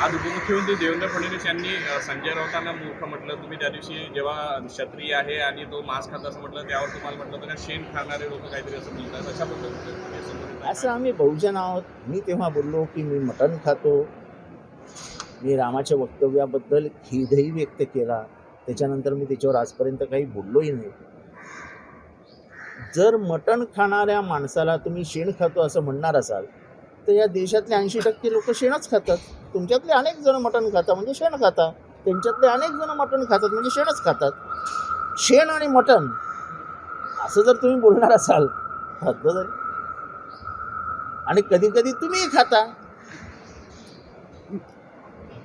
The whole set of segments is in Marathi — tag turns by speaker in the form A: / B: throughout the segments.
A: आज उपमुख्यमंत्री देवेंद्र फडणवीस यांनी संजय राऊतांना मूर्ख म्हटलं. तुम्ही त्या दिवशी जेव्हा क्षत्रिय आहे आणि तो मांस खात असं म्हटलं त्यावर तुम्हाला म्हटलं तर शेण खाणारे लोक काहीतरी असं म्हणतात? अशा पद्धतीने
B: असं आम्ही बहुजन आहोत. मी तेव्हा बोललो की मी मटण खातो. मी रामाच्या वक्तव्याबद्दल खेदही व्यक्त केला. त्याच्यानंतर मी त्याच्यावर आजपर्यंत काही बोललोही नाही. जर मटण खाणाऱ्या माणसाला तुम्ही शेण खातो असं म्हणणार असाल तर या देशातले ऐंशी टक्के लोक शेणच खातात. तुमच्यातले अनेक जण मटण खातात म्हणजे शेण खातात त्यांच्यातले अनेक जण मटण खातात म्हणजे शेणच खातात. शेण आणि मटण असं जर तुम्ही बोलणार असाल झाली आणि कधी कधी तुम्हीही खाता.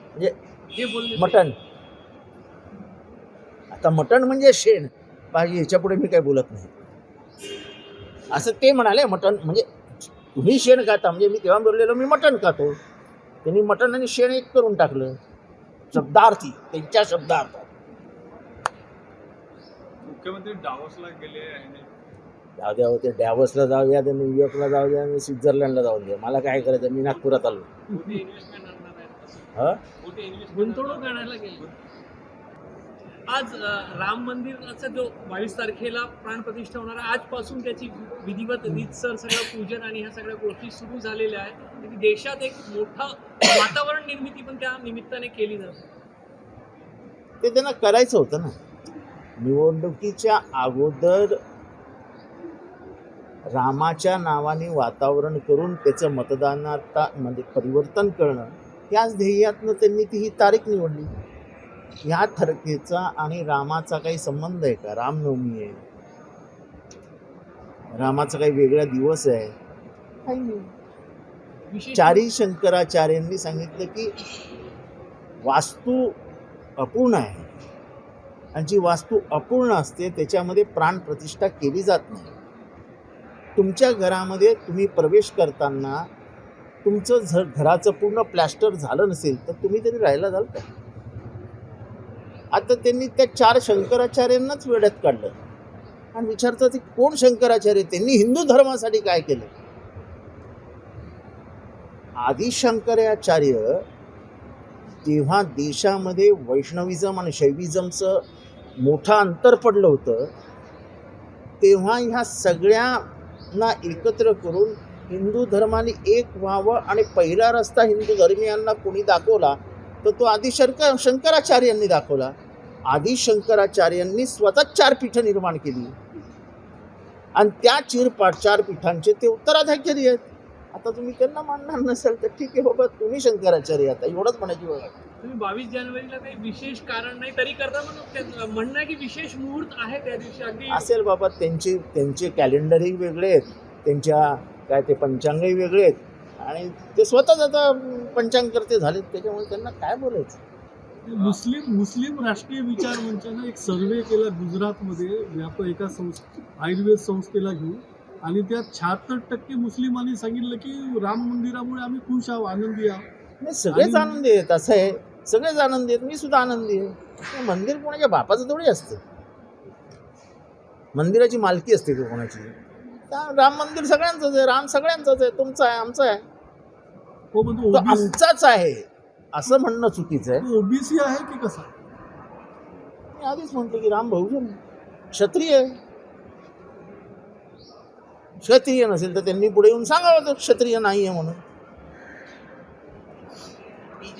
B: म्हणजे मटण. आता मटण म्हणजे शेण. बाकी ह्याच्यापुढे मी काय बोलत नाही. असं ते म्हणाले मटण म्हणजे तुम्ही शेण खाता म्हणजे मी तेव्हा बोललेलो मी मटण खातो. त्यांनी मटण आणि शेण एक करून टाकलं. शब्दार्थी त्यांच्या शब्दार्थ.
A: मुख्यमंत्री डावसला गेले
B: जाऊ द्या हो, ते डॅवसला जाऊ द्या ते न्यूयॉर्कला जाऊ द्या आणि स्वित्झर्लंडला जाऊ द्या. मला काय करायचं मी नागपुरात आलो. हा?
C: गुंतवणूक आज राम मंदिराचा जो बावीस तारखेला प्राणप्रतिष्ठा होणार आहे आजपासून त्याची विधिवत रीतसर सगळं पूजन आणि ह्या सगळ्या गोष्टी सुरू झालेल्या आहेत. देशात एक मोठा वातावरण निर्मिती पण त्या निमित्ताने केली जाते.
B: ते त्यांना करायचं होतं ना. निवडणुकीच्या अगोदर रामाच्या नावाने वातावरण करून त्याचं मतदानाता म्हणजे परिवर्तन करणं याच ध्येयातनं त्यांनी ती ही तारीख निवडली. ह्या तारखेचा आणि रामाचा काही संबंध आहे का? रामनवमी आहे. रामाचा काही वेगळा दिवस आहे. काही नाही.
C: विशेष
B: चारी शंकराचार्यांनी सांगितलं की वास्तू अपूर्ण आहे. आणि जी वास्तू अपूर्ण असते त्याच्यामध्ये प्राणप्रतिष्ठा केली जात नाही. तुमच्या घरामध्ये तुम्ही प्रवेश करताना तुमचं झ घराचं पूर्ण प्लॅस्टर झालं नसेल तर तुम्ही तरी राहायला जाल का? आता त्यांनी त्या चार शंकराचार्यांनाच वेड्यात काढलं. आणि विचारतात की कोण शंकराचार्य त्यांनी हिंदू धर्मासाठी काय केलं? आदिशंकराचार्य जेव्हा देशामध्ये वैष्णविजम आणि शैविजमचं मोठं अंतर पडलं होतं तेव्हा ह्या सगळ्यांना एकत्र करून हिंदू धर्माने एक व्हावं आणि पहिला रस्ता हिंदू धर्मियांना कोणी दाखवला तर तो आदिशंकर शंकराचार्यांनी दाखवला. आदिशंकराचार्यांनी स्वतः चार पीठं निर्माण केली. आणि त्या चिरपाट चार पीठांचे ते उत्तराधिकारी आहेत. आता तुम्ही त्यांना मानणार नसेल तर ठीक आहे बाबा तुम्ही शंकराचार्य आता एवढंच म्हणायची वेळ आहे.
C: तुम्ही बावीस जानेवारीला काही विशेष कारण नाही तरी करता म्हणणं की विशेष मुहूर्त आहे त्या दिवशी. अगदी
B: असेल बाबा त्यांचे त्यांचे कॅलेंडरही वेगळे आहेत त्यांच्या काय ते पंचांगही वेगळे आहेत. आणि ते स्वतःच आता पंचांगकर्ते झालेत त्याच्यामुळे त्यांना काय बोलायचं?
D: मुस्लिम मुस्लिम राष्ट्रीय विचार मंचानं एक सर्वे केला गुजरातमध्ये. व्याप एका संस्थे आयुर्वेद संस्थेला घेऊन. आणि त्यात शहात्तर टक्के मुस्लिमांनी सांगितलं की राम मंदिरामुळे आम्ही खुश आहोत आनंदी आहोत.
B: सगळेच आनंदी आहेत असं आहे. सगळेच आनंदी आहेत मी सुद्धा आनंदी आहे. मंदिर कोणाच्या बापाचं थोडी असतं? मंदिराची मालकी असते का कोणाची. राम मंदिर सगळ्यांचंच आहे राम सगळ्यांचंच आहे तुमचं आहे आमचं आहे.
D: हो
B: तो
D: तो ओबीसी
B: आमचाच आहे. असं म्हणणं चुकीचं आहे.
D: ओबीसी आहे की कसा?
B: मी आधीच म्हणतो की राम बहुजन. क्षत्रिय आहे. क्षत्रिय नसेल तर त्यांनी पुढे येऊन सांगावं तो क्षत्रिय नाही आहे म्हणून.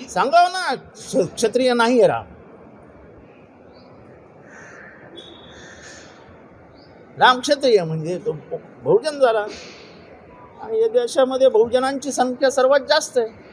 B: सांगावं ना क्ष- क्षत्रिय नाही आहे राम. राम क्षत्रिय म्हणजे तो बहुजन झाला. आणि या देशामध्ये बहुजनांची संख्या सर्वात जास्त आहे.